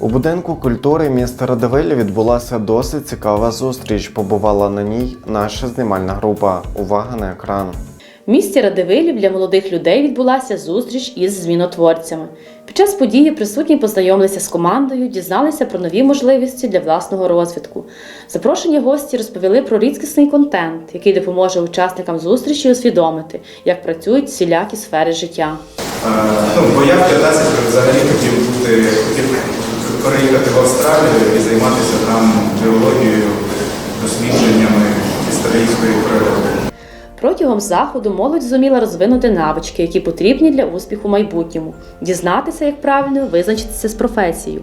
У будинку культури міста Радивилі відбулася досить цікава зустріч. Побувала на ній наша знімальна група. Увага на екран. В місті Радивилів для молодих людей відбулася зустріч із змінотворцями. Під час події присутні познайомилися з командою, дізналися про нові можливості для власного розвитку. Запрошені гості розповіли про рідкісний контент, який допоможе учасникам зустрічі усвідомити, як працюють всілякі сфери життя. Е, Ну, бо я в 15 взагалі хотів бути, хотів переїхати в Австралію і займатися там біологією, дослідженнями історичної природи. Протягом заходу молодь зуміла розвинути навички, які потрібні для успіху в майбутньому, дізнатися, як правильно визначитися з професією.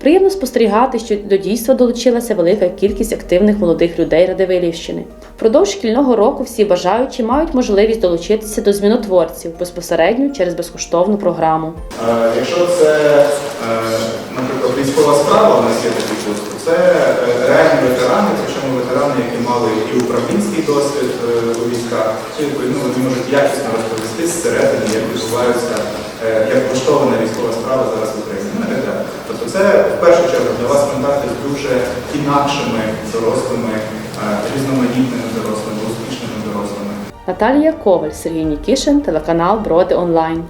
Приємно спостерігати, що до дійства долучилася велика кількість активних молодих людей Радивилівщини. Впродовж шкільного року всі бажаючі мають можливість долучитися до змінотворців безпосередньо через безкоштовну програму. Е, Якщо це, е, наприклад, військова справа, у нас є такий курс, це е, реальні ветерани, причому ветерани, які мали і управлінський досвід е, у військах, ну, вони можуть якісно розповісти зсередини, як відбуваються, е, як влаштована військова справа зараз в Україні. Ну. Тобто це в першу чергу для вас контакти з дуже інакшими дорослими, різноманітними дорослими, успішними дорослими. Наталія Коваль, Сергій Нікішин, телеканал Броди Онлайн.